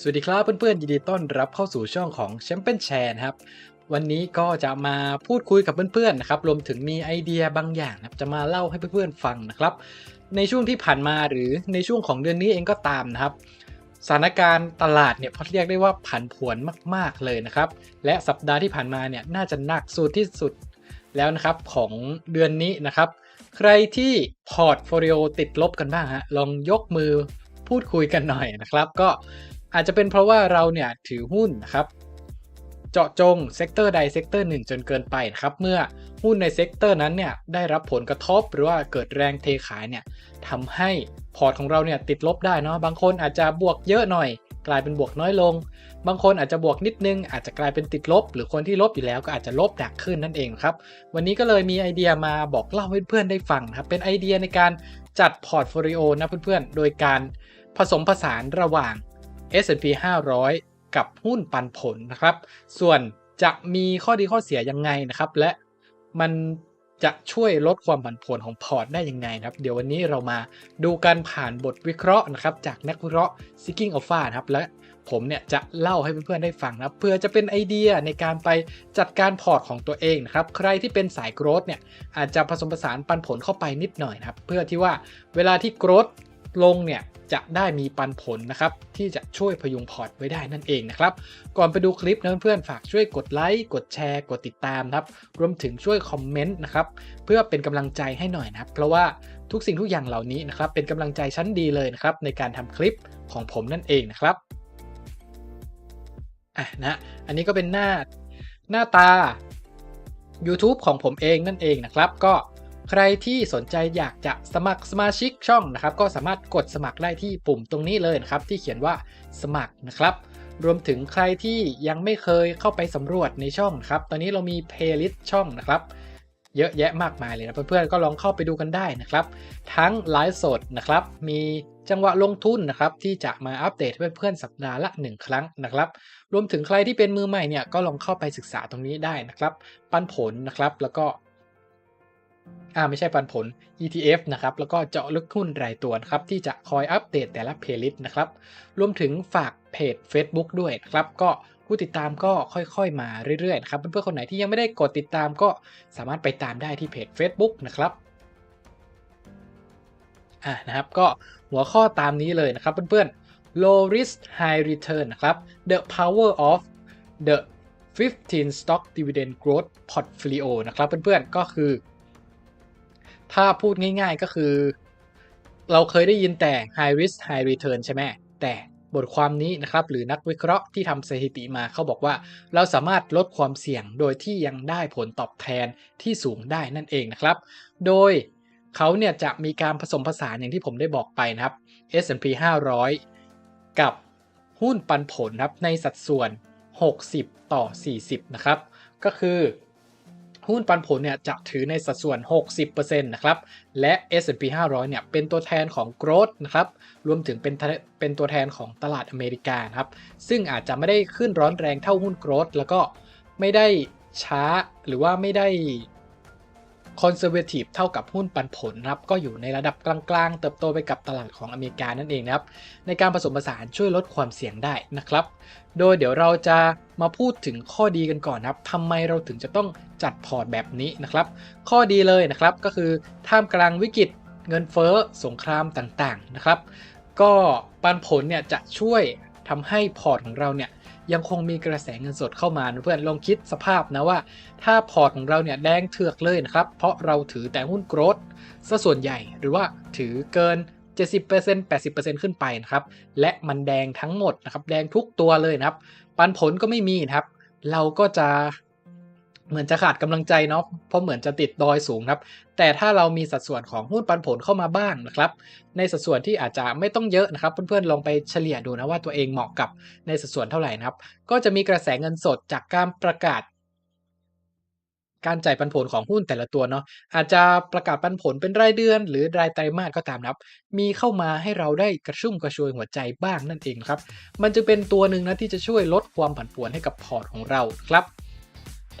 สวัสดีครับเพื่อนๆ ยินดีต้อนรับเข้าสู่ช่องของแชมเปี้ยนแชร์นะครับ วันนี้ก็จะมาพูดคุยกับเพื่อนๆนะครับรวมถึงมีไอเดียบางอย่างนะครับจะมาเล่าให้เพื่อนๆฟังนะครับ ในช่วงที่ผ่านมาหรือในช่วงของเดือนนี้เองก็ตามนะครับสถานการณ์ตลาดเนี่ยพอเรียกได้ว่าผันผวนมาก ๆเลยนะครับ และสัปดาห์ที่ผ่านมาเนี่ยน่าจะหนักสุดที่สุดแล้วนะครับของเดือนนี้นะครับ ใครที่พอร์ตโฟลิโอติดลบกันบ้างฮะลองยกมือพูดคุยกันหน่อยนะครับ ก็ อาจจะเป็นเพราะว่าเราเนี่ยถือหุ้นนะครับเจาะจงเซกเตอร์ใดเซกเตอร์หนึ่งจนเกินไปนะครับเมื่อหุ้นในเซกเตอร์นั้นเนี่ยได้รับผลกระทบหรือว่าเกิดแรงเทขายเนี่ยทำให้พอร์ตของเราเนี่ยติดลบได้เนาะบางคนอาจจะบวกเยอะหน่อย กลายเป็นบวกน้อยลง บางคนอาจจะบวกนิดนึง อาจจะกลายเป็นติดลบ หรือคนที่ลบอยู่แล้วก็อาจจะลบหนักขึ้นนั่นเองครับวันนี้ก็เลยมีไอเดียมาบอกเล่าให้เพื่อนๆได้ฟังครับเป็นไอเดียในการจัดพอร์ตโฟลิโอนะเพื่อนๆโดยการผสมผสานระหว่าง S&P 500 กับหุ้นปันผลนะครับ ส่วนจะมีข้อดีข้อเสียยังไงนะครับ และมันจะช่วยลดความผันผวนของพอร์ตได้ยังไงนะครับ เดี๋ยววันนี้เรามาดูการผ่านบทวิเคราะห์นะครับ จากนักวิเคราะห์ Seeking Alpha นะครับและผมเนี่ยจะเล่าให้เพื่อนๆได้ฟังนะเพื่อจะเป็นไอเดียในการไปจัดการพอร์ตของตัวเองนะครับ ใครที่เป็นสายโกรดเนี่ยอาจจะผสมผสานปันผลเข้าไปนิดหน่อยนะครับ เพื่อที่ว่าเวลาที่โกรด ลงเนี่ยจะได้มีปันผลนะครับที่จะช่วยพยุงพอร์ตไว้ได้นั่นเองนะครับ ก่อนไปดูคลิปนะเพื่อนๆฝากช่วยกดไลค์กดแชร์ กดติดตามครับรวมถึงช่วยคอมเมนต์นะครับเพื่อเป็นกำลังใจให้หน่อยนะครับ เพราะว่าทุกสิ่งทุกอย่างเหล่านี้นะครับเป็นกำลังใจชั้นดีเลยนะครับในการทำคลิปของผมนั่นเองนะครับอะนะอันนี้ก็เป็นหน้าหน้าตา YouTube ของผมเองนั่นเองนะครับ ก็ ใครที่สนใจอยากจะสมัครสมาชิกช่องนะครับ ก็สามารถกดสมัครได้ที่ปุ่มตรงนี้เลยนะครับ ที่เขียนว่าสมัครนะครับรวมถึงใครที่ยังไม่เคยเข้าไปสำรวจในช่องครับ ตอนนี้เรามีเพลย์ลิสต์ช่องนะครับ เยอะแยะมากมายเลยนะเพื่อนๆ ก็ลองเข้าไปดูกันได้นะครับ ทั้งไลฟ์สดนะครับ มีจังหวะลงทุนนะครับที่จะมาอัปเดตเพื่อนๆ สัปดาห์ละ 1 ครั้งนะครับ รวมถึงใครที่เป็นมือใหม่เนี่ยก็ลองเข้าไปศึกษาตรงนี้ได้นะครับ ปันผลนะครับ แล้วก็ อ่าไม่ใช่ปันผล ETF นะครับ แล้วก็เจาะลึกหุ้นรายตัวนะครับ ที่จะคอยอัปเดตแต่ละเพลย์ลิสต์นะครับ รวมถึงฝากเพจ Facebook ด้วยนะครับ ก็ผู้ติดตามก็ค่อยๆ มาเรื่อยๆนะครับ เพื่อนๆ คนไหนที่ยังไม่ได้กดติดตามก็สามารถไปตามได้ที่เพจ Facebook นะครับอ่านะครับ ก็หัวข้อตามนี้เลยนะครับเพื่อนๆ low risk high return นะครับ the power of the 15 stock dividend growth portfolio นะครับเพื่อนๆ ก็คือ ถ้าพูดง่าย ๆก็คือ เราเคยได้ยินแต่ high risk high return ใช่ไหมแต่บทความนี้นะครับหรือนักวิเคราะห์ที่ทำสถิติมาเขาบอกว่า เราสามารถลดความเสี่ยงโดยที่ยังได้ผลตอบแทนที่สูงได้นั่นเองนะครับ โดยเขาเนี่ยจะมีการผสมผสานอย่างที่ผมได้บอกไปนะครับ S&P 500 กับหุ้นปันผลครับในสัดส่วน 60 ต่อ 40 นะครับ ก็คือ หุ้นปันผลเนี่ยจะถือในสัดส่วน 60%นะครับ และ S&P 500 เนี่ยเป็นตัวแทนของ growth นะครับ รวมถึงเป็นเป็นตัวแทนของตลาดอเมริกานะครับ ซึ่งอาจจะไม่ได้ขึ้นร้อนแรงเท่าหุ้น growth แล้วก็ไม่ได้ช้าหรือว่าไม่ได้ conservative เท่ากับหุ้นปันผลนะครับก็อยู่ในระดับกลางๆ เติบโตไปกับตลาดของอเมริกานั่นเองนะครับในการผสมผสานช่วยลดความเสี่ยงได้นะครับ โดยเดี๋ยวเราจะมาพูดถึงข้อดีกันก่อนนะครับทำไมเราถึงจะต้องจัดพอร์ตแบบนี้นะครับ ข้อดีเลยนะครับก็คือท่ามกลางวิกฤตเงินเฟ้อสงครามต่างๆนะครับ ก็ปันผลเนี่ยจะช่วย ทำให้พอร์ตของเราเนี่ยยังคงมีกระแสเงินสดเข้ามาเพื่อนลองคิดสภาพนะว่า ถ้าพอร์ตของเราเนี่ยแดงเถือกเลยนะครับ เพราะเราถือแต่หุ้นโกรดซะส่วนใหญ่หรือว่าถือเกิน 70% 80%ขึ้นไปนะครับ และมันแดงทั้งหมดนะครับ แดงทุกตัวเลยนะครับ ปันผลก็ไม่มีนะครับ เราก็จะ เหมือนจะขาดกำลังใจเนาะเพราะเหมือนจะติดดอยสูงครับ แต่ถ้าเรามีสัดส่วนของหุ้นปันผลเข้ามาบ้างนะครับ ในสัดส่วนที่อาจจะไม่ต้องเยอะนะครับ เพื่อนๆลองไปเฉลี่ยดูนะว่าตัวเองเหมาะกับในสัดส่วนเท่าไหร่นะครับ ก็จะมีกระแสเงินสดจากการประกาศ การจ่ายปันผลของหุ้นแต่ละตัวเนาะอาจจะประกาศปันผลเป็นรายเดือน หรือรายไตรมาสก็ตามนะครับ มีเข้ามาให้เราได้กระชุ่มกระชวยหัวใจบ้างนั่นเองครับ มันจะเป็นตัวหนึ่งนะที่จะช่วยลดความผันผวนให้กับพอร์ตของเราครับ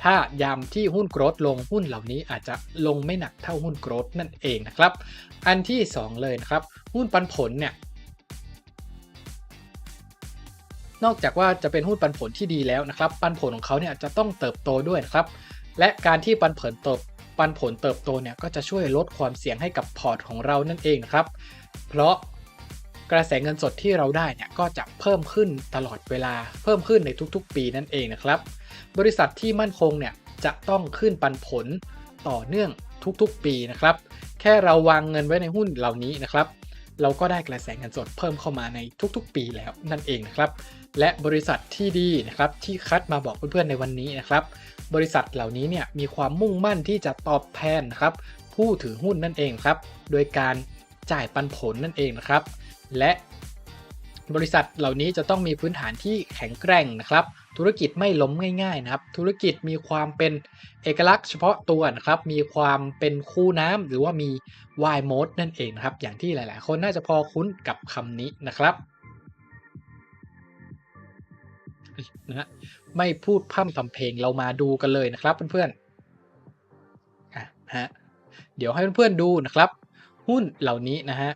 ถ้ายามที่หุ้นโกรดลงหุ้นเหล่านี้อาจจะลงไม่หนักเท่าหุ้นโกรดนั่นเองนะครับ อันที่ 2 เลยนะครับ หุ้นปันผลเนี่ยนอกจากว่าจะเป็นหุ้นปันผลที่ดีแล้วนะครับ ปันผลของเขาเนี่ยจะต้องเติบโตด้วยนะครับ และการที่ปันผลเติบปันผลเติบโตเนี่ยก็จะช่วยลดความเสี่ยงให้กับพอร์ตของเรานั่นเองนะครับ เพราะ กระแสเงินสดที่เราได้เนี่ยก็จะเพิ่มขึ้นตลอดเวลาเพิ่มขึ้นในทุกๆ ปีนั่นเองนะครับ บริษัทที่มั่นคงเนี่ยจะต้องขึ้นปันผลต่อเนื่องทุกๆ ปีนะครับ แค่เราวางเงินไว้ในหุ้นเหล่านี้นะครับ เราก็ได้กระแสเงินสดเพิ่มเข้ามาในทุกๆ ปีแล้วนั่นเองนะครับ และบริษัทที่ดีนะครับที่คัดมาบอกเพื่อนๆในวันนี้นะครับ บริษัทเหล่านี้เนี่ยมีความมุ่งมั่นที่จะตอบแทนนะครับผู้ถือหุ้นนั่นเองครับ โดยการจ่ายปันผลนั่นเองนะครับ และบริษัทเหล่านี้จะต้องมีพื้นฐานที่แข็งแกร่งนะครับ ธุรกิจไม่ล้มง่ายๆนะครับ ธุรกิจมีความเป็นเอกลักษณ์เฉพาะตัวนะครับ มีความเป็นคู่น้ำหรือว่ามี Y mode นั่นเองนะครับ อย่างที่หลายๆ คนน่าจะพอคุ้นกับคำนี้นะครับนะฮะไม่พูดพร่ำทำเพลงเรามาดูกันเลยนะครับเพื่อนๆอะฮะเดี๋ยวให้เพื่อนๆดูนะครับ หุ้นเหล่านี้นะฮะ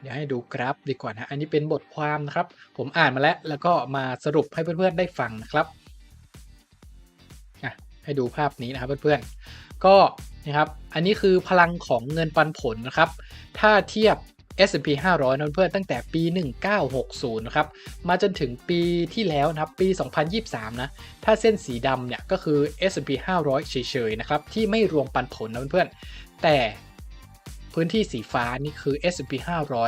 เดี๋ยวให้ดูกราฟดีกว่านะอันนี้เป็นบทความนะครับ ผมอ่านมาแล้วแล้วก็มาสรุปให้เพื่อนๆได้ฟังนะครับอะให้ดูภาพนี้นะครับเพื่อนๆก็นะครับอันนี้คือพลังของเงินปันผลนะครับ ถ้าเทียบ S&P 500นะเพื่อนตั้งแต่ปี 1960 นะครับ มาจนถึงปีที่แล้วนะครับ ปี 2023 นะ ถ้าเส้นสีดำเนี่ยก็คือ S&P 500 เฉยๆ นะครับ ที่ไม่รวมปันผลนะเพื่อนๆแต่ พื้นที่สีฟ้านี่คือ S&P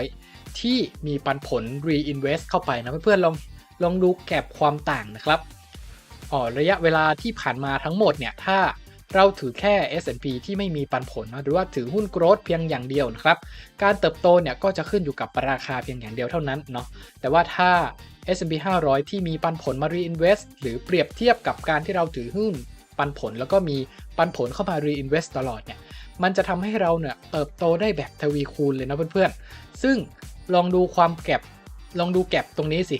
500 ที่มีปันผล reinvest เข้าไปนะเพื่อนๆลองลองดูแก็บความต่างนะครับอ๋อระยะเวลาที่ผ่านมาทั้งหมดเนี่ย ถ้าเราถือแค่ S&P ที่ไม่มีปันผลนะหรือว่าถือหุ้นโกรดเพียงอย่างเดียวนะครับ การเติบโตเนี่ยก็จะขึ้นอยู่กับราคาเพียงอย่างเดียวเท่านั้นเนาะแต่ว่าถ้า S&P 500 ที่มีปันผลมา reinvest หรือเปรียบเทียบกับการที่เราถือหุ้นปันผลแล้วก็มีปันผลเข้ามา reinvest ตลอดเนี่ย มันจะทำให้เราเนี่ยเติบโตได้แบบทวีคูณเลยนะเพื่อนๆ ซึ่งลองดูความแก็บลองดูแก็บตรงนี้สิ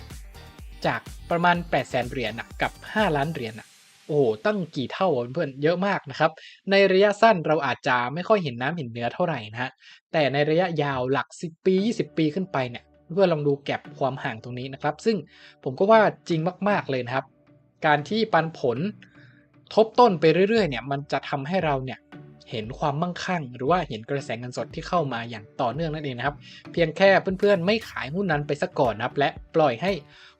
จากประมาณ 8 0 0 0 0เหรียญนะกับ 5 ล้านเหรียญนะโอ้โหตั้งกี่เท่าเพื่อนๆเยอะมากนะครับ ในระยะสั้นเราอาจจะไม่ค่อยเห็นน้ำเห็นเนื้อเท่าไหร่นะฮะแต่ในระยะยาวหลัก 10 ปี 20 ปีขึ้นไปเนี่ยเพื่อนลองดูแก็บความห่างตรงนี้นะครับ ซึ่งผมก็ว่าจริงมาก ๆเลยนะครับ การที่ปันผลทบต้นไปเรื่อยๆเนี่ยมันจะทำให้เราเนี่ย เห็นความมั่งคั่ง หรือว่าเห็นกระแสเงินสดที่เข้ามาอย่างต่อเนื่องนั่นเองนะครับ เพียงแค่เพื่อนๆ ไม่ขายหุ้นนั้นไปซะก่อนนะครับ และปล่อยให้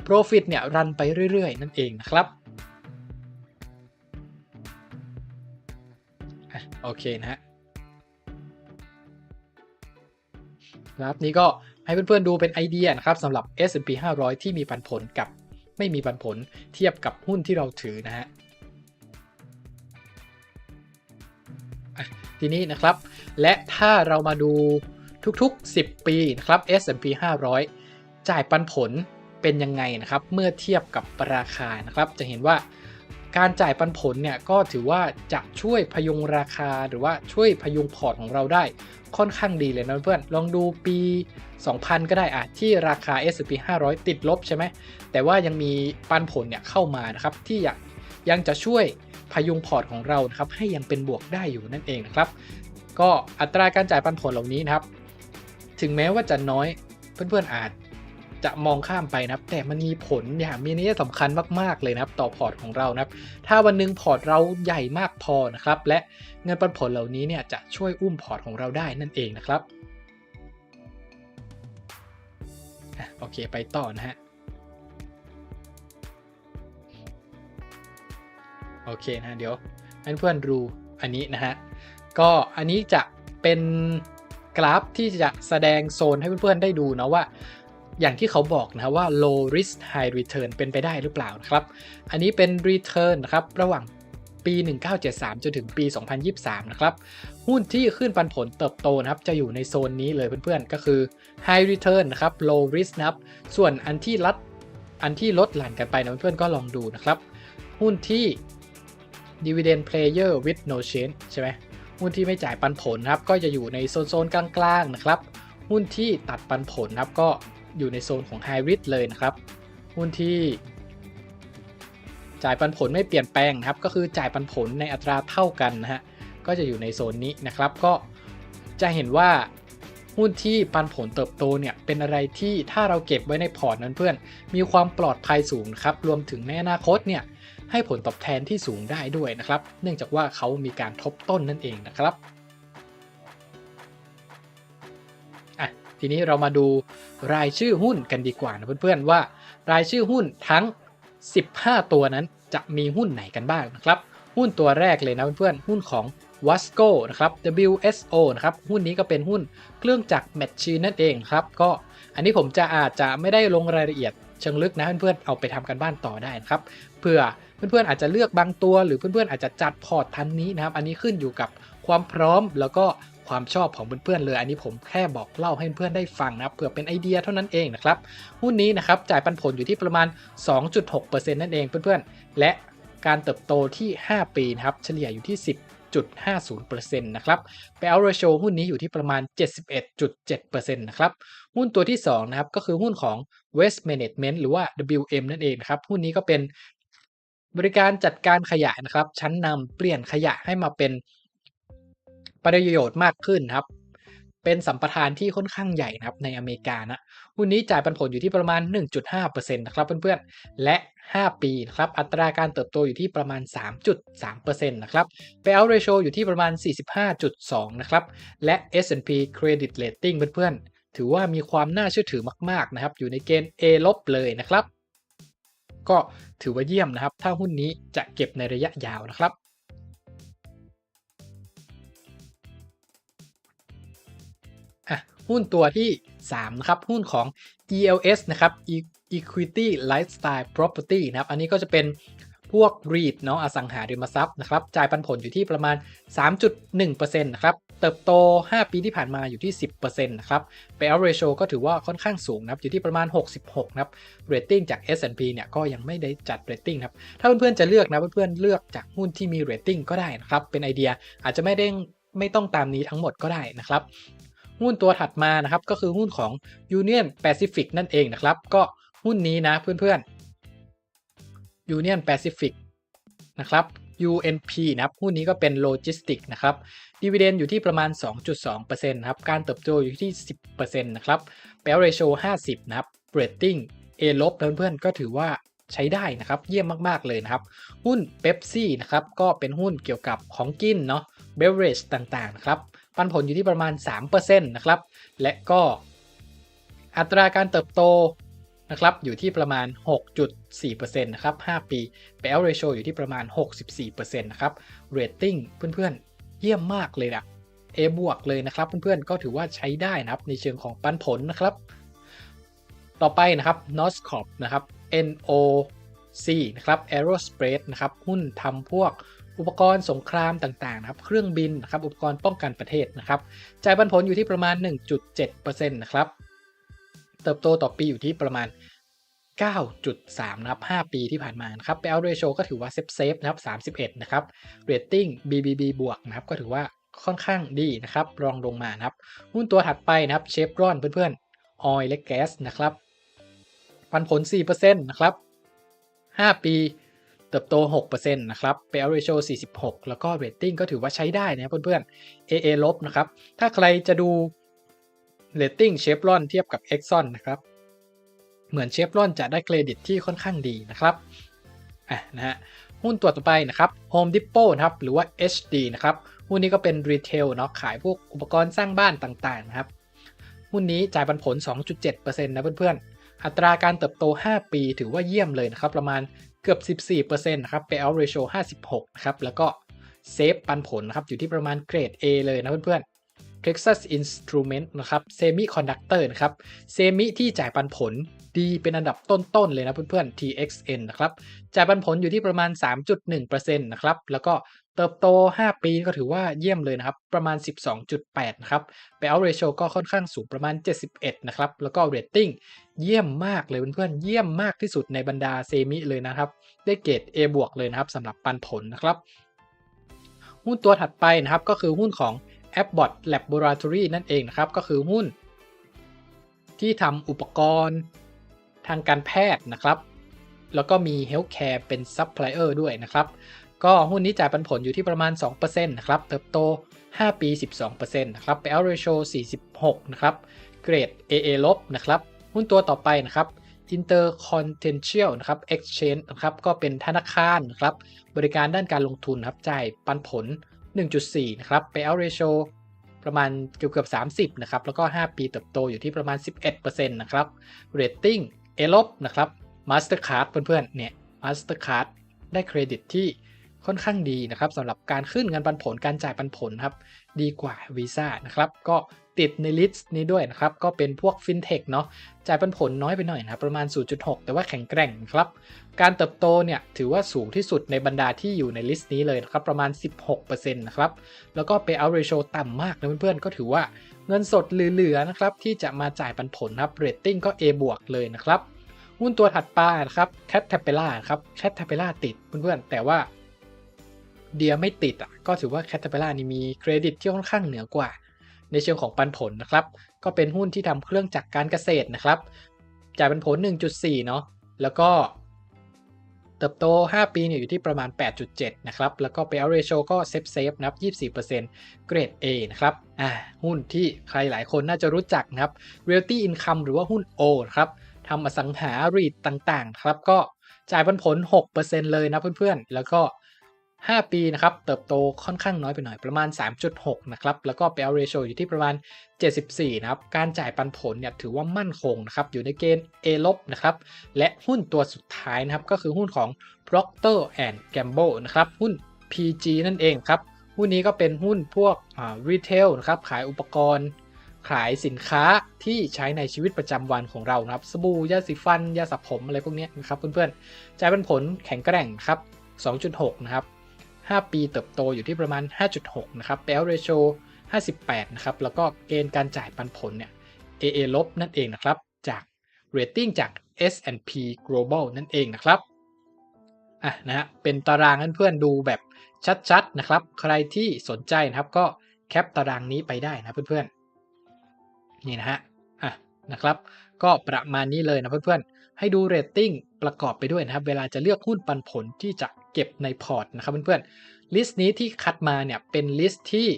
Profit เนี่ยรันไปเรื่อยๆ นั่นเองนะครับโอเคนะฮะครับนี้ก็ให้เพื่อนๆดูเป็นไอเดียนะครับสำหรับ S&P 500 ที่มีปันผลกับไม่มีปันผลเทียบกับหุ้นที่เราถือนะฮะ ทีนี้นะครับ และถ้าเรามาดูทุกๆ 10 ปีนะครับ S&P 500 จ่ายปันผลเป็นยังไงนะครับ เมื่อเทียบกับราคานะครับ จะเห็นว่าการจ่ายปันผลเนี่ยก็ถือว่าจะช่วยพยุงราคาหรือว่าช่วยพยุงพอร์ตของเราได้ค่อนข้างดีเลยนะเพื่อนลองดูปี 2000 ก็ได้อะที่ราคา S&P 500 ติดลบใช่ไหมแต่ว่ายังมีปันผลเนี่ยเข้ามานะครับที่ยังยังจะช่วย พยุงพอร์ตของเรานะครับให้ยังเป็นบวกได้อยู่นั่นเองนะครับ ก็อัตราการจ่ายปันผลเหล่านี้นะครับ ถึงแม้ว่าจะน้อยเพื่อนๆอาจจะมองข้ามไปนะครับ แต่มันมีผลอย่างมีนัยสำคัญมากๆเลยนะครับ ต่อพอร์ตของเรานะครับ ถ้าวันนึงพอร์ตเราใหญ่มากพอนะครับ และเงินปันผลเหล่านี้เนี่ยจะช่วยอุ้มพอร์ตของเราได้นั่นเองนะครับโอเคไปต่อนะฮะ โอเคนะเดี๋ยวให้เพื่อนดูอันนี้นะฮะก็อันนี้จะเป็นกราฟที่จะแสดงโซนให้เพื่อนๆได้ดูนะว่า อย่างที่เขาบอกนะว่า low risk high return เป็นไปได้หรือเปล่านะครับ อันนี้เป็น return นะครับระหว่างปี 1973 จนถึงปี 2023 นะครับ หุ้นที่ขึ้นปันผลเติบโตนะครับ จะอยู่ในโซนนี้เลยเพื่อนๆ ก็คือ high return นะครับ low risk นะครับ ส่วนอันที่ลดอันที่ลดหลั่นกันไปนะเพื่อนๆ ก็ลองดูนะครับ หุ้นที่ dividend player with no change ใช่ไหมหุ้นที่ไม่จ่ายปันผลครับก็จะอยู่ในโซนๆกลางๆนะครับหุ้นที่ตัดปันผลครับก็อยู่ในโซนของ High Risk เลยนะครับหุ้นที่จ่ายปันผลไม่เปลี่ยนแปลงนะครับก็คือจ่ายปันผลในอัตราเท่ากันนะฮะก็จะอยู่ในโซนนี้นะครับก็จะเห็นว่าหุ้นที่ปันผลเติบโตเนี่ยเป็นอะไรที่ถ้าเราเก็บไว้ในพอร์ตนั้นเพื่อน มีความปลอดภัยสูงครับรวมถึงในอนาคตเนี่ย ให้ผลตอบแทนที่สูงได้ด้วยนะครับ เนื่องจากว่าเขามีการทบต้นนั่นเองนะครับอะทีนี้เรามาดูรายชื่อหุ้นกันดีกว่านะเพื่อนๆว่า รายชื่อหุ้นทั้ง 15 ตัวนั้นจะมีหุ้นไหนกันบ้างนะครับ หุ้นตัวแรกเลยนะเพื่อนๆหุ้นของ Wasco นะครับ WSO นะครับ หุ้นนี้ก็เป็นหุ้นเครื่องจักรแมชชีนนั่นเองครับ ก็ อันนี้ผมจะอาจจะไม่ได้ลงรายละเอียดเชิงลึกนะเพื่อนๆเอาไปทำกันบ้านต่อได้นะครับเพื่อเพื่อนๆอาจจะเลือกบางตัว หรือเพื่อนๆอาจจะจัดพอร์ตทันนี้นะครับ อันนี้ขึ้นอยู่กับความพร้อมแล้วก็ความชอบของเพื่อนๆเลย อันนี้ผมแค่บอกเล่าให้เพื่อนได้ฟังนะครับเพื่อเป็นไอเดียเท่านั้นเองนะครับหุ้นนี้นะครับจ่ายปันผลอยู่ที่ประมาณ 2.6%นั่นเองเพื่อนๆ และการเติบโตที่ 5 ปีนะครับเฉลี่ยอยู่ที่ 10.50%นะครับไปเอาเรโชหุ้นนี้อยู่ที่ประมาณ 71.7%นะครับ หุ้นตัวที่2นะครับก็คือหุ้นของ West Management หรือว่า WM นั่นเองนะครับหุ้นนี้ก็เป็นบริการจัดการขยะนะครับ ชั้นนำเปลี่ยนขยะให้มาเป็นประโยชน์มากขึ้นครับเป็นสัมปทานที่ค่อนข้างใหญ่นะครับในอเมริกานะหุ้นนี้จ่ายปันผลอยู่ที่ประมาณ 1.5%นะครับเพื่อนๆ และ 5 ปีนะครับอัตราการเติบโตอยู่ที่ประมาณ 3.3%นะครับ payout ratio อยู่ที่ประมาณ 45.2 นะครับและ S&P Credit Rating เพื่อนๆ ถือว่ามีความน่าเชื่อถือมาก ๆ นะครับ อยู่ในเกณฑ์ A ลบเลยนะครับ ก็ถือว่าเยี่ยมนะครับ ถ้าหุ้นนี้จะเก็บในระยะยาวนะครับ หุ้นตัวที่ 3 นะครับ หุ้นของ ELS นะครับ Equity Lifestyle Property นะครับ อันนี้ก็จะเป็น พวก REIT เนาะอสังหาริมทรัพย์นะครับจ่ายปันผลอยู่ที่ประมาณ 3.1%นะครับเติบโต 5 ปีที่ผ่านมาอยู่ที่ 10%นะครับ Payout Ratio ก็ถือว่าค่อนข้างสูงนะครับอยู่ที่ประมาณ 66นะครับ Rating จาก S&P เนี่ยก็ยังไม่ได้จัด Rating ครับถ้าเพื่อนๆจะเลือกนะเพื่อนๆเลือกจากหุ้นที่มี Rating ก็ได้นะครับเป็นไอเดียอาจจะไม่ได้ไม่ต้องตามนี้ทั้งหมดก็ได้นะครับหุ้นตัวถัดมานะครับก็คือหุ้นของ Union Pacific นั่นเองนะครับก็หุ้นนี้นะเพื่อนๆ Union Pacific นะครับ UNP นะครับหุ้นนี้ก็เป็นโลจิสติกนะครับดีเวเดนอยู่ที่ประมาณ 2.2%นะครับ การเติบโตอยู่ที่ 10%นะครับ Payout Ratio 50 นะครับ Rating A ลบเพื่อนๆ ก็ถือว่าใช้ได้นะครับ เยี่ยมมากๆเลยนะครับ หุ้น Pepsi นะครับ ก็เป็นหุ้นเกี่ยวกับของกินเนาะ Beverage ต่างๆนะครับ ปันผลอยู่ที่ประมาณ 3%นะครับ และก็อัตราการเติบโต นะครับอยู่ที่ประมาณ 6.4%นะครับ 5 ปี Payout Ratio อยู่ที่ประมาณ 64%นะครับ Rating เพื่อนๆ เยี่ยมมากเลยนะ A บวกเลยนะครับเพื่อนๆ ก็ถือว่าใช้ได้นะครับในเชิงของปันผลนะครับ ต่อไปนะครับ n o s c o p นะครับ NOC นะครับ Aerospace นะครับ หุ้นทำพวกอุปกรณ์สงครามต่างๆนะครับ เครื่องบินนะครับ อุปกรณ์ป้องกันประเทศนะครับ จ่ายปันผลอยู่ที่ประมาณ 1.7%นะครับ เติบโตต่อปีอยู่ที่ประมาณ 9.3 นะครับ 5 ปีที่ผ่านมานะครับ payout ratio ก็ถือว่าเซฟเซฟนะครับ 31 นะครับ rating BBB บวกนะครับ ก็ถือว่าค่อนข้างดีนะครับ รองลงมานะครับ หุ้นตัวถัดไปนะครับ เชฟรอนเพื่อนๆ oil และแก๊สนะครับ ปันผล 4%นะครับ 5 ปีเติบโต 6%นะครับ payout ratio 46 แล้วก็ rating ก็ถือว่าใช้ได้นะเพื่อนๆ AA ลบนะครับ ถ้าใครจะดู rating Chevron เทียบกับ Exxon นะครับเหมือน Chevron จะได้เครดิตที่ค่อนข้างดีนะครับอะนะฮะหุ้นตัวต่อไปนะครับ Home Depot นะครับหรือว่า HD นะครับหุ้นนี้ก็เป็นรีเทลเนาะขายพวกอุปกรณ์สร้างบ้านต่างๆนะครับหุ้นนี้จ่ายปันผล 2.7%นะเพื่อนๆ อัตราการเติบโต 5 ปีถือว่าเยี่ยมเลยนะครับ ประมาณเกือบ 14%นะครับ payout ratio 56 นะครับ แล้วก็เซฟปันผลนะครับ อยู่ที่ประมาณเกรด A เลยนะเพื่อนๆ Texas Instrument นะครับ Semiconductor นะครับเซมิที่จ่ายปันผลดีเป็นอันดับต้น ๆ เลยนะเพื่อนๆ TXN นะครับ จ่ายปันผลอยู่ที่ประมาณ 3.1%นะครับ แล้วก็เติบโต 5 ปีก็ถือว่าเยี่ยมเลยนะครับ ประมาณ 12.8 นะครับ payout ratio ก็ค่อนข้างสูงประมาณ 71 นะครับ แล้วก็ rating เยี่ยมมากเลยเพื่อนๆ เยี่ยมมากที่สุดในบรรดาเซมิเลยนะครับ ได้เกรด A บวกเลยนะครับสำหรับปันผลนะครับ หุ้นตัวถัดไปนะครับก็คือหุ้นของ Abbott Laboratory นั่นเองนะครับ ก็คือหุ้น ที่ทำอุปกรณ์ทางการแพทย์นะครับ แล้วก็มี Healthcare เป็นซัพพลายเออร์ด้วยนะครับ ก็หุ้นนี้จ่ายปันผลอยู่ที่ประมาณ 2%นะครับ เติบโต 5 ปี 12%นะครับ payout ratio 16นะครับ เกรด AA ลบนะครับ หุ้นตัวต่อไปนะครับ Intercontinental นะครับ Exchange นะครับ ก็เป็นธนาคารนะครับ บริการด้านการลงทุนครับ จ่ายปันผล 1.4 นะครับ Payout Ratio ประมาณเกือบเกือบ30 นะครับ แล้วก็ 5 ปีเติบโตอยู่ที่ประมาณ 11%นะครับ Rating A ลบนะครับ Mastercard เพื่อนๆ เนี่ย Mastercard ได้เครดิตที่ค่อนข้างดีนะครับสำหรับการขึ้นเงินปันผลการจ่ายปันผลครับ ดีกว่า Visa นะครับ ก็ ติดในลิสต์นี้ด้วยนะครับ ก็เป็นพวก FinTech เนาะจ่ายปันผลน้อยไปหน่อยนะประมาณ 0.6 แต่ว่าแข็งแกร่งครับ การเติบโตเนี่ยถือว่าสูงที่สุดในบรรดาที่อยู่ในลิสต์นี้เลยนะครับ ประมาณ 16%นะครับ แล้วก็ Payout Ratio ต่ำมากนะเพื่อนๆ ก็ถือว่าเงินสดเหลือๆนะครับที่จะมาจ่ายปันผลครับ Rating ก็ A บวกเลยนะครับหุ้นตัวถัดไปนะครับ Cat t a p e l l a ครับ Cat t a p e l l a ติดเพื่อนๆแต่ว่าเดียไม่ติดอะก็ถือว่า Cat t a p e l l a นี่มีเครดิตที่ค่อนข้างเหนือกว่า ในเชิงของปันผลนะครับ ก็เป็นหุ้นที่ทำเครื่องจักรการเกษตรนะครับจ่ายปันผล 1.4 เนาะแล้วก็เติบโต 5 ปีเนี่ยอยู่ที่ประมาณ 8.7 นะครับ แล้วก็ payout ratio ก็เซฟเซฟนะครับ 24%เกรด A นะครับ อ่า หุ้นที่ใครหลายคนน่าจะรู้จักนะครับ realty income หรือว่าหุ้น O นะครับทำอสังหารีดต่างๆ ครับ ก็จ่ายปันผล 6%เลยนะเพื่อนๆ แล้วก็ 5 ปีนะครับเติบโตค่อนข้างน้อยไปหน่อยประมาณ 3.6 นะครับแล้วก็ payout ratio อยู่ที่ประมาณ 74 นะครับการจ่ายปันผลเนี่ยถือว่ามั่นคงนะครับอยู่ในเกณฑ์ A ลบนะครับและหุ้นตัวสุดท้ายนะครับก็คือหุ้นของ Procter and Gamble นะครับหุ้น PG นั่นเองครับหุ้นนี้ก็เป็นหุ้นพวกอ่า retail นะครับขายอุปกรณ์ขายสินค้าที่ใช้ในชีวิตประจำวันของเรานะครับสบู่ยาสีฟัน ยาสระผมอะไรพวกนี้นะครับเพื่อนๆจ่ายเป็นผลแข็งแกร่งครับ 2.6 นะครับ 5 ปีเติบโตอยู่ที่ประมาณ 5.6 นะครับ payout ratio 58 นะครับ แล้วก็เกณฑ์การจ่ายปันผลเนี่ย AA ลบนั่นเองนะครับ จาก rating จาก S&P Global นั่นเองนะครับ อะนะฮะ เป็นตารางเพื่อนๆดูแบบชัดๆ นะครับ ใครที่สนใจนะครับก็แคปตารางนี้ไปได้นะเพื่อนๆ นี่นะฮะ อะนะครับ ก็ประมาณนี้เลยนะเพื่อนๆ ให้ดูเรตติ้งประกอบไปด้วยนะครับ เวลาจะเลือกหุ้นปันผลที่จะ เก็บในพอร์ตนะครับเพื่อนๆลิสต์นี้ที่คัดมาเนี่ยเป็นลิสต์ที่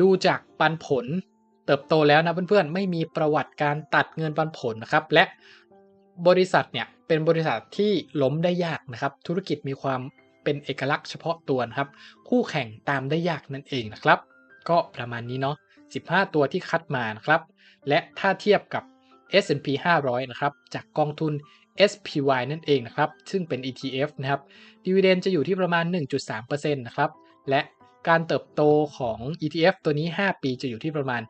ดูจากปันผลเติบโตแล้วนะเพื่อนๆ ไม่มีประวัติการตัดเงินปันผลนะครับ และบริษัทเนี่ยเป็นบริษัทที่ล้มได้ยากนะครับ ธุรกิจมีความเป็นเอกลักษณ์เฉพาะตัวนะครับ คู่แข่งตามได้ยากนั่นเองนะครับ ก็ประมาณนี้เนาะ 15 ตัวที่คัดมานะครับ และถ้าเทียบกับ S&P 500 นะครับ จากกองทุน SPY นั่นเองนะครับ ซึ่งเป็น ETF นะครับ ดีเวเดนจะอยู่ที่ประมาณ 1.3%นะครับ และการเติบโตของ ETF ตัวนี้ 5 ปีจะอยู่ที่ประมาณ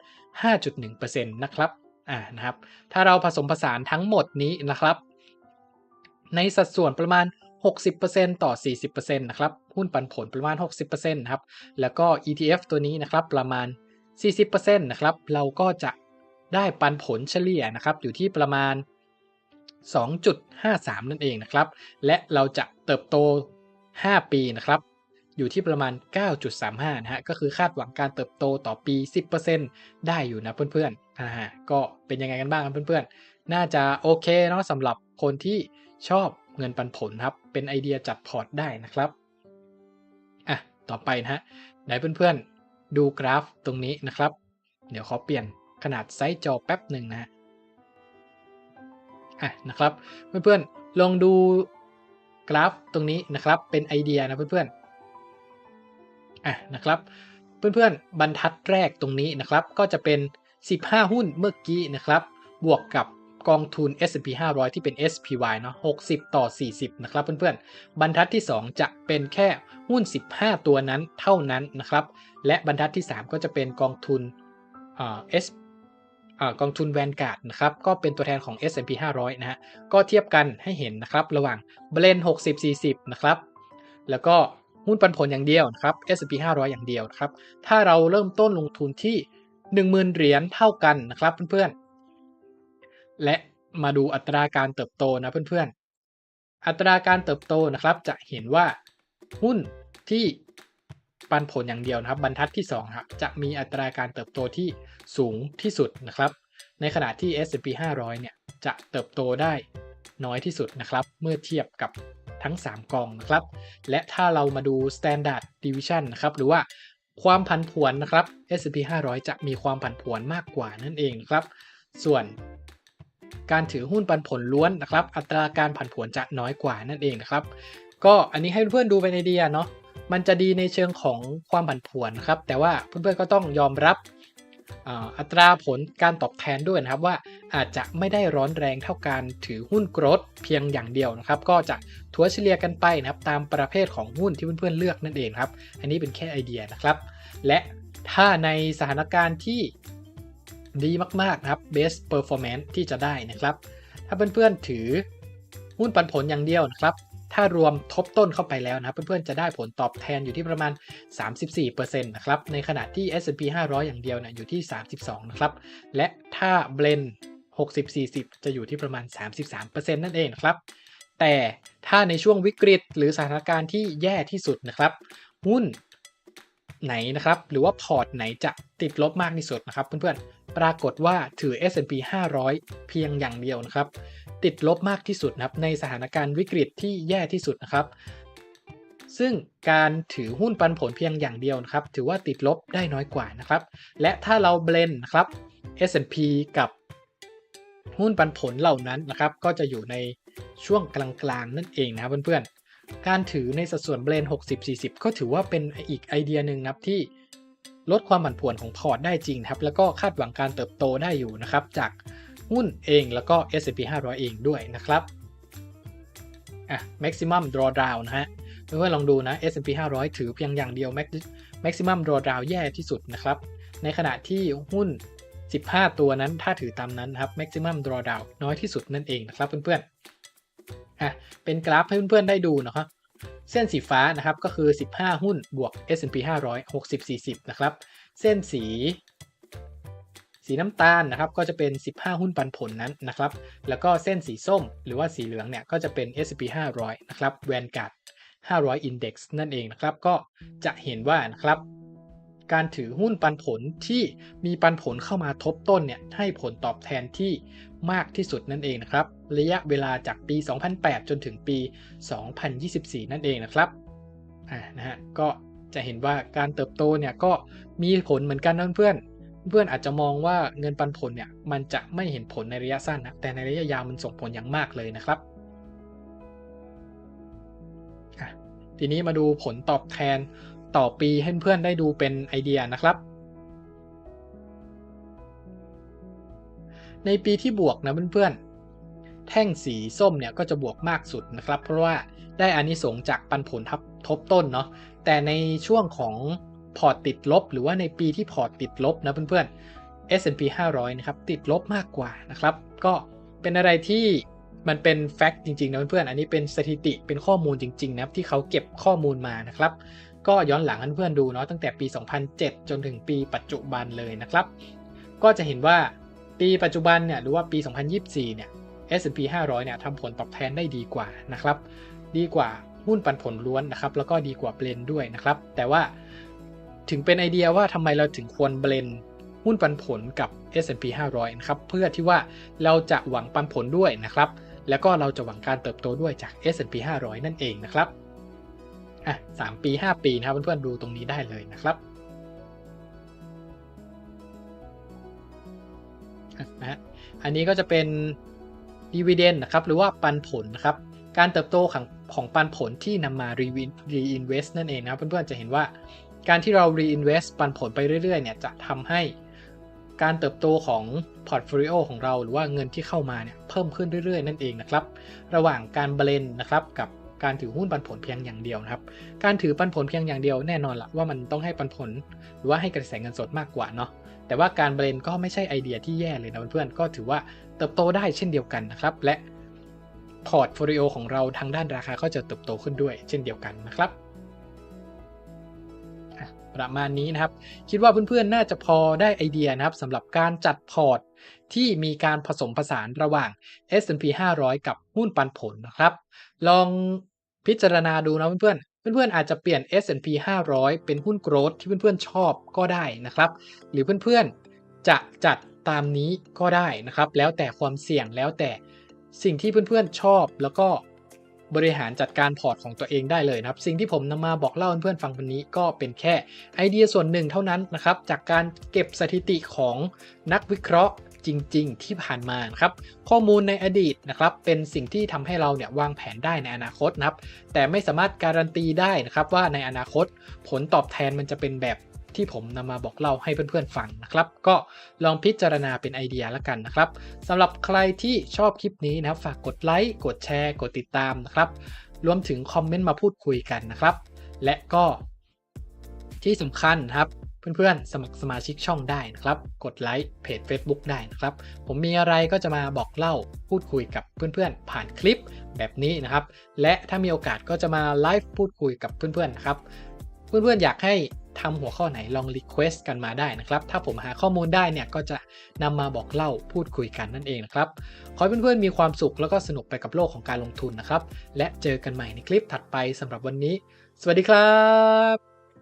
5.1%นะครับ อ่า นะครับ ถ้าเราผสมผสานทั้งหมดนี้นะครับ ในสัดส่วนประมาณ 60%ต่อ 40%นะครับ หุ้นปันผลประมาณ 60%นะครับ แล้วก็ ETF ตัวนี้นะครับประมาณ 40%นะครับ เราก็จะได้ปันผลเฉลี่ยนะครับอยู่ที่ประมาณ 2.53 นั่นเองนะครับ และเราจะเติบโต 5 ปีนะครับ อยู่ที่ประมาณ 9.35 นะฮะ ก็คือคาดหวังการเติบโตต่อปี 10%ได้อยู่นะเพื่อนๆอ่าก็เป็นยังไงกันบ้างครับเพื่อนๆ น่าจะโอเคเนาะสำหรับคนที่ชอบเงินปันผลครับ เป็นไอเดียจัดพอร์ตได้นะครับ อะ ต่อไปนะฮะไหนเพื่อนๆ ดูกราฟตรงนี้นะครับ เดี๋ยวขอเปลี่ยนขนาดไซส์จอแป๊บหนึ่งนะฮะ อะนะครับ เพื่อนๆลองดูกราฟตรงนี้นะครับเป็นไอเดียนะเพื่อนๆอะนะครับเพื่อนๆบรรทัดแรกตรงนี้นะครับ ก็จะเป็น 15 หุ้นเมื่อกี้นะครับ บวกกับกองทุน S&P 500 ที่เป็น SPY เนาะ60 ต่อ 40 นะครับเพื่อนๆ บรรทัดที่ 2 จะเป็นแค่หุ้น 15 ตัวนั้นเท่านั้นนะครับ และบรรทัดที่ 3 ก็จะเป็นกองทุนอ่า S กองทุนแวนการ์ดนะครับก็เป็นตัวแทนของ S&P 500 นะฮะก็เทียบกันให้เห็นนะครับระหว่างเบลน60 40 นะครับแล้วก็หุ้นปันผลอย่างเดียวนะครับ S&P 500 อย่างเดียวนะครับถ้าเราเริ่มต้นลงทุนที่ 10,000 เหรียญเท่ากันนะครับเพื่อนๆ และมาดูอัตราการเติบโตนะเพื่อนๆ อัตราการเติบโตนะครับจะเห็นว่าหุ้นที่ ปันผลอย่างเดียวนะครับ บรรทัดที่2ครับจะมีอัตราการเติบโตที่สูงที่สุดนะครับ ในขณะที่ S&P 500 เนี่ยจะเติบโตได้น้อยที่สุดนะครับ เมื่อเทียบกับทั้ง 3 กองนะครับ และถ้าเรามาดู Standard Deviation นะครับ หรือว่าความผันผวนนะครับ S&P 500 จะมีความผันผวนมากกว่านั่นเองครับ ส่วนการถือหุ้นปันผลล้วนนะครับ อัตราการผันผวนจะน้อยกว่านั่นเองนะครับ ก็อันนี้ให้เพื่อนดูเป็นเดียเนาะ มันจะดีในเชิงของความผันผวนครับ แต่ว่าเพื่อนๆก็ต้องยอมรับอัตราผลการตอบแทนด้วยนะครับว่าอาจจะไม่ได้ร้อนแรงเท่าการถือหุ้นกรดเพียงอย่างเดียวนะครับ ก็จะถัวเฉลี่ยกันไปนะครับ ตามประเภทของหุ้นที่เพื่อนๆเลือกนั่นเองครับ อันนี้เป็นแค่ไอเดียนะครับ และถ้าในสถานการณ์ที่ดีมากๆนะครับ best performance ที่จะได้นะครับ ถ้าเพื่อนๆถือหุ้นปันผลอย่างเดียวนะครับ ถ้ารวมทบต้นเข้าไปแล้วนะเพื่อนๆจะได้ผลตอบแทนอยู่ที่ประมาณ 34%นะครับในขณะที่ S&P 500 อย่างเดียวเนี่ยอยู่ที่ 32นะครับและถ้า blend 60-40 จะอยู่ที่ประมาณ 33%นั่นเองนะครับแต่ถ้าในช่วงวิกฤตหรือสถานการณ์ที่แย่ที่สุดนะครับ หุ้นไหนนะครับ หรือว่าพอร์ตไหนจะติดลบมากที่สุดนะครับเพื่อนๆ ปรากฏว่าถือ S&P 500 เพียงอย่างเดียวนะครับ ติดลบมากที่สุดนะครับในสถานการณ์วิกฤตที่แย่ที่สุดนะครับ ซึ่งการถือหุ้นปันผลเพียงอย่างเดียวนะครับ ถือว่าติดลบได้น้อยกว่านะครับ และถ้าเราเบลนนะครับ S&P กับหุ้นปันผลเหล่านั้นนะครับ ก็จะอยู่ในช่วงกลางๆนั่นเองนะครับเพื่อนๆ การถือในสัดส่วนเบลน 60-40 ก็ถือว่าเป็นอีกไอเดียหนึ่งนะครับที่ ลดความผันผวนของพอร์ตได้จริงครับ แล้วก็คาดหวังการเติบโตได้อยู่นะครับ จากหุ้นเองแล้วก็ S&P 500 เองด้วยนะครับอะ maximum drawdown นะฮะเพื่อนๆลองดูนะ S&P 500 ถือเพียงอย่างเดียว maximum drawdown แย่ที่สุดนะครับ ในขณะที่หุ้น 15 ตัวนั้นถ้าถือตามนั้นครับ maximum drawdown น้อยที่สุดนั่นเองนะครับเพื่อนๆอะเป็นกราฟให้เพื่อนๆได้ดูนะครับ เส้นสีฟ้านะครับก็คือ 15 หุ้นบวก S&P 500 60-40 นะครับ เส้นสี สีน้ำตาลนะครับก็จะเป็น 15 หุ้นปันผลนั้นนะครับ แล้วก็เส้นสีส้มหรือว่าสีเหลืองเนี่ยก็จะเป็น S&P 500 นะครับ Vanguard 500 Index นั่นเองนะครับ ก็จะเห็นว่านะครับการถือหุ้นปันผลที่มีปันผลเข้ามาทบต้นเนี่ยให้ผลตอบแทนที่มากที่สุดนั่นเองนะครับ ระยะเวลาจากปี 2008 จนถึงปี 2024 นั่นเองนะครับอ่านะฮะก็จะเห็นว่าการเติบโตเนี่ยก็มีผลเหมือนกันนะเพื่อนเพื่อนอาจจะมองว่าเงินปันผลเนี่ยมันจะไม่เห็นผลในระยะสั้นนะแต่ในระยะยาวมันส่งผลอย่างมากเลยนะครับทีนี้มาดูผลตอบแทนต่อปีให้เพื่อนได้ดูเป็นไอเดียนะครับ ในปีที่บวกนะเพื่อนๆ แท่งสีส้มเนี่ยก็จะบวกมากสุดนะครับ เพราะว่าได้อานิสงส์จากปันผลทับทบต้นเนาะแต่ในช่วงของพอร์ตติดลบ หรือว่าในปีที่พอร์ตติดลบนะเพื่อนๆ S&P 500 นะครับ ติดลบมากกว่านะครับ ก็เป็นอะไรที่มันเป็นแฟกต์จริงๆนะเพื่อนๆ อันนี้เป็นสถิติเป็นข้อมูลจริงๆนะที่เขาเก็บข้อมูลมานะครับ ก็ย้อนหลังเพื่อนๆดูเนาะตั้งแต่ปี 2007 จนถึงปีปัจจุบันเลยนะครับ ก็จะเห็นว่าปีปัจจุบันเนี่ยหรือว่าปี 2024 เนี่ย S&P 500 เนี่ยทำผลตอบแทนได้ดีกว่านะครับ ดีกว่าหุ้นปันผลล้วนนะครับ แล้วก็ดีกว่าเบลนด้วยนะครับ แต่ว่าถึงเป็นไอเดียว่าทำไมเราถึงควรเบลนหุ้นปันผลกับ S&P 500 นะครับ เพื่อที่ว่าเราจะหวังปันผลด้วยนะครับ แล้วก็เราจะหวังการเติบโตด้วยจาก S&P 500 นั่นเองนะครับอะ3ปี 5 ปีนะครับเพื่อนๆดูตรงนี้ได้เลยนะครับนะอันนี้ก็จะเป็น dividend นะครับหรือว่าปันผลนะครับการเติบโตของของปันผลที่นำมา reinvest นั่นเองนะเพื่อนๆจะเห็นว่าการที่เรา reinvest ปันผลไปเรื่อยๆเนี่ยจะทำให้การเติบโตของพอร์ตโฟลิโอของเราหรือว่าเงินที่เข้ามาเนี่ยเพิ่มขึ้นเรื่อยๆ นั่นเองนะครับ ระหว่างการเบลนนะครับกับการถือหุ้นปันผลเพียงอย่างเดียวนะครับ การถือปันผลเพียงอย่างเดียวแน่นอนละว่ามันต้องให้ปันผล หรือว่าให้กระแสเงินสดมากกว่าเนาะแต่ว่าการเบลนก็ไม่ใช่ไอเดียที่แย่เลยนะเพื่อนๆก็ถือว่า เติบโตได้เช่นเดียวกันนะครับ และพอร์ตโฟลิโอของเราทางด้านราคาก็จะเติบโตขึ้นด้วยเช่นเดียวกันนะครับประมาณนี้นะครับ คิดว่าเพื่อนๆ น่าจะพอได้ไอเดียนะครับสำหรับการจัดพอร์ตที่มีการผสมผสานระหว่าง S&P 500 กับหุ้นปันผลนะครับ ลองพิจารณาดูนะเพื่อนๆ เพื่อนๆ อาจจะเปลี่ยน S&P 500 เป็นหุ้นโกรดที่เพื่อนๆ ชอบก็ได้นะครับ หรือเพื่อนๆ จะจัด ตามนี้ก็ได้นะครับ แล้วแต่ความเสี่ยงแล้วแต่สิ่งที่เพื่อนๆชอบ แล้วก็บริหารจัดการพอร์ตของตัวเองได้เลยนะครับ สิ่งที่ผมนำมาบอกเล่าเพื่อนๆฟังวันนี้ก็เป็นแค่ไอเดียส่วนหนึ่งเท่านั้นนะครับ จากการเก็บสถิติของนักวิเคราะห์จริง ๆ ที่ผ่านมานะครับ ข้อมูลในอดีตนะครับ เป็นสิ่งที่ทำให้เราเนี่ยวางแผนได้ในอนาคตนะครับ แต่ไม่สามารถการันตีได้นะครับว่าในอนาคตผลตอบแทนมันจะเป็นแบบ ที่ผมนำมาบอกเล่าให้เพื่อนๆฟังนะครับ ก็ลองพิจารณาเป็นไอเดียละกันนะครับสำหรับใครที่ชอบคลิปนี้นะครับ ฝากกดไลค์กดแชร์ กดติดตามนะครับรวมถึงคอมเมนต์มาพูดคุยกันนะครับ และก็ที่สำคัญนะครับเพื่อนๆ สมัครสมาชิกช่องได้นะครับ กดไลค์เพจ Facebook ได้นะครับ ผมมีอะไรก็จะมาบอกเล่าพูดคุยกับเพื่อนๆ ผ่านคลิปแบบนี้นะครับ และถ้ามีโอกาสก็จะมาไลฟ์พูดคุยกับเพื่อนๆนะครับ เพื่อนๆ อยากให้ ทำหัวข้อไหนลองรีเควสต์กันมาได้นะครับ ถ้าผมหาข้อมูลได้เนี่ยก็จะนำมาบอกเล่าพูดคุยกันนั่นเองนะครับ ขอให้เพื่อนๆมีความสุขแล้วก็สนุกไปกับโลกของการลงทุนนะครับ และเจอกันใหม่ในคลิปถัดไปสำหรับวันนี้ สวัสดีครับ